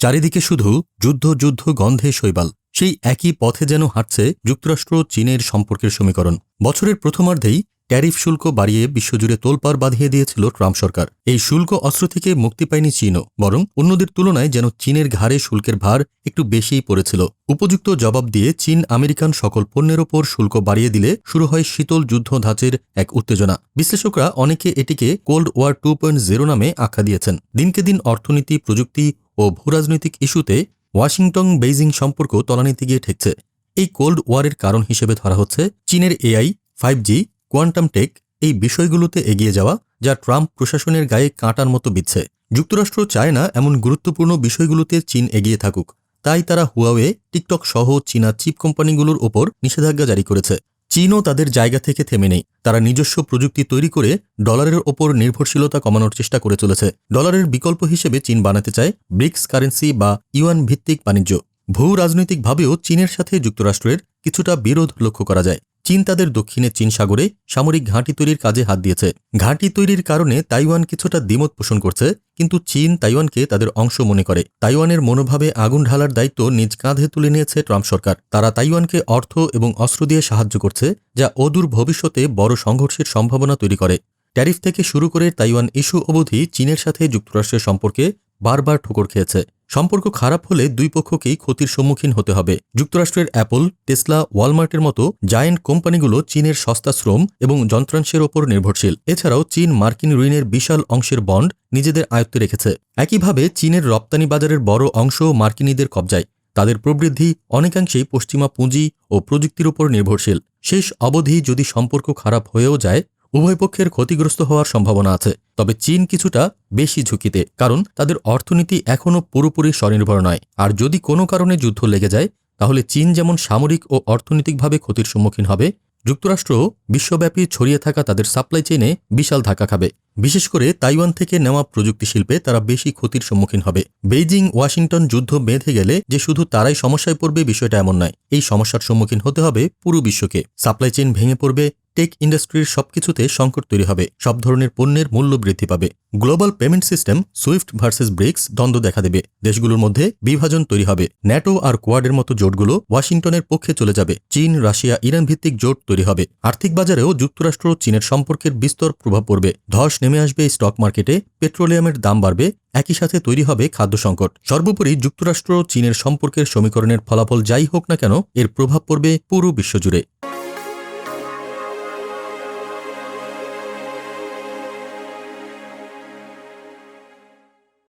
চারিদিকে শুধু যুদ্ধ যুদ্ধ, গন্ধে শৈবাল। সেই একই পথে যেন হাঁটছে যুক্তরাষ্ট্র, চীনের সম্পর্কের সমীকরণ। বছরের প্রথমার্ধেই ট্যারিফ শুল্ক বাড়িয়ে বিশ্বজুড়ে তোলপাড় বাঁধিয়ে দিয়েছিল ট্রাম্প সরকার। এই শুল্ক অস্ত্র থেকে মুক্তি পায়নি চীনও, বরং অন্যদের তুলনায় যেন চীনের ঘাড়ে শুল্কের ভার একটু বেশিই পড়েছিল। উপযুক্ত জবাব দিয়ে চীন আমেরিকান সকল পণ্যের ওপর শুল্ক বাড়িয়ে দিলে শুরু হয় শীতল যুদ্ধ ধাঁচের এক উত্তেজনা। বিশ্লেষকরা অনেকে এটিকে cold war two point zero নামে আখ্যা দিয়েছেন। দিনকে দিন অর্থনীতি, প্রযুক্তি ও ভূরাজনৈতিক ইস্যুতে ওয়াশিংটন বেইজিং সম্পর্ক তলানিতে গিয়ে ঠেকছে। এই কোল্ড ওয়ারের কারণ হিসেবে ধরা হচ্ছে চীনের AI, five G, quantum tech এই বিষয়গুলোতে এগিয়ে যাওয়া, যা ট্রাম্প প্রশাসনের গায়ে কাঁটার মতো বিচ্ছে যুক্তরাষ্ট্র চায় না এমন গুরুত্বপূর্ণ বিষয়গুলোতে চীন এগিয়ে থাকুক। তাই তারা হুয়াওয়ে, টিকটক সহ চীনা চিপ কোম্পানিগুলোর ওপর নিষেধাজ্ঞা জারি করেছে। চীনও তাদের জায়গা থেকে থেমে নেই। তারা নিজস্ব প্রযুক্তি তৈরি করে ডলারের ওপর নির্ভরশীলতা কমানোর চেষ্টা করে চলেছে। ডলারের বিকল্প হিসেবে চীন বানাতে চায় ব্রিক্স কারেন্সি বা ইউয়ান ভিত্তিক বাণিজ্য। ভূ রাজনৈতিকভাবেও চীনের সাথে যুক্তরাষ্ট্রের কিছুটা বিরোধ লক্ষ্য করা যায়। চীন তাদের দক্ষিণে চীন সাগরে সামরিক ঘাঁটি তৈরির কাজে হাত দিয়েছে। ঘাঁটি তৈরির কারণে তাইওয়ান কিছুটা দ্বিমত পোষণ করছে, কিন্তু চীন তাইওয়ানকে তাদের অংশ মনে করে। তাইওয়ানের মনোভাবে আগুন ঢালার দায়িত্ব নিজ কাঁধে তুলে নিয়েছে ট্রাম্প সরকার। তারা তাইওয়ানকে অর্থ এবং অস্ত্র দিয়ে সাহায্য করছে, যা অদূর ভবিষ্যতে বড় সংঘর্ষের সম্ভাবনা তৈরি করে। ট্যারিফ থেকে শুরু করে তাইওয়ান ইস্যু অবধি চীনের সাথে যুক্তরাষ্ট্রের সম্পর্কে বারবার ঠোকর খেয়েছে। সম্পর্ক খারাপ হলে দুই পক্ষকেই ক্ষতির সম্মুখীন হতে হবে। যুক্তরাষ্ট্রের অ্যাপল, টেসলা, ওয়ালমার্টের মতো জায়েন্ট কোম্পানিগুলো চীনের সস্তা শ্রম এবং যন্ত্রাংশের ওপর নির্ভরশীল। এছাড়াও চীন মার্কিন ঋণের বিশাল অংশের বন্ড নিজেদের আয়ত্তে রেখেছে। একইভাবে চীনের রপ্তানি বাজারের বড় অংশ মার্কিনীদের কবজায়। তাদের প্রবৃদ্ধি অনেকাংশেই পশ্চিমা পুঁজি ও প্রযুক্তির উপর নির্ভরশীল। শেষ অবধি যদি সম্পর্ক খারাপ হয়েও যায় উভয় পক্ষের ক্ষতিগ্রস্ত হওয়ার সম্ভাবনা আছে, তবে চীন কিছুটা বেশি ঝুঁকিতে, কারণ তাদের অর্থনীতি এখনও পুরোপুরি স্বনির্ভর নয়। আর যদি কোনো কারণে যুদ্ধ লেগে যায়, তাহলে চীন যেমন সামরিক ও অর্থনৈতিকভাবে ক্ষতির সম্মুখীন হবে, যুক্তরাষ্ট্র বিশ্বব্যাপী ছড়িয়ে থাকা তাদের সাপ্লাই চেইনে বিশাল ধাক্কা খাবে। বিশেষ করে তাইওয়ান থেকে নেওয়া প্রযুক্তি শিল্পে তারা বেশি ক্ষতির সম্মুখীন হবে। বেইজিং ওয়াশিংটন যুদ্ধ বেঁধে গেলে যে শুধু তারাই সমস্যায় পড়বে বিষয়টা এমন নয়, এই সমস্যার সম্মুখীন হতে হবে পুরো বিশ্বকে। সাপ্লাই চেইন ভেঙে পড়বে টেক ইন্ডাস্ট্রির সবকিছুতে সংকট তৈরি হবে। সব ধরনের পণ্যের মূল্য বৃদ্ধি পাবে। Global payment system, SWIFT versus BRICS, দ্বন্দ্ব দেখা দেবে। দেশগুলোর মধ্যে বিভাজন তৈরি হবে। ন্যাটো আর কোয়াডের মতো জোটগুলো ওয়াশিংটনের পক্ষে চলে যাবে। চীন, রাশিয়া ইরান ভিত্তিক জোট তৈরি হবে। আর্থিক বাজারেও যুক্তরাষ্ট্র চীনের সম্পর্কের বিস্তর প্রভাব পড়বে। ধস নেমে আসবে স্টক মার্কেটে, পেট্রোলিয়ামের দাম বাড়বে, একই সাথে তৈরি হবে খাদ্য সংকট। সর্বোপরি যুক্তরাষ্ট্র চীনের সম্পর্কের সমীকরণের ফলাফল যাই হোক না কেন, এর প্রভাব পড়বে পুরো বিশ্বজুড়ে।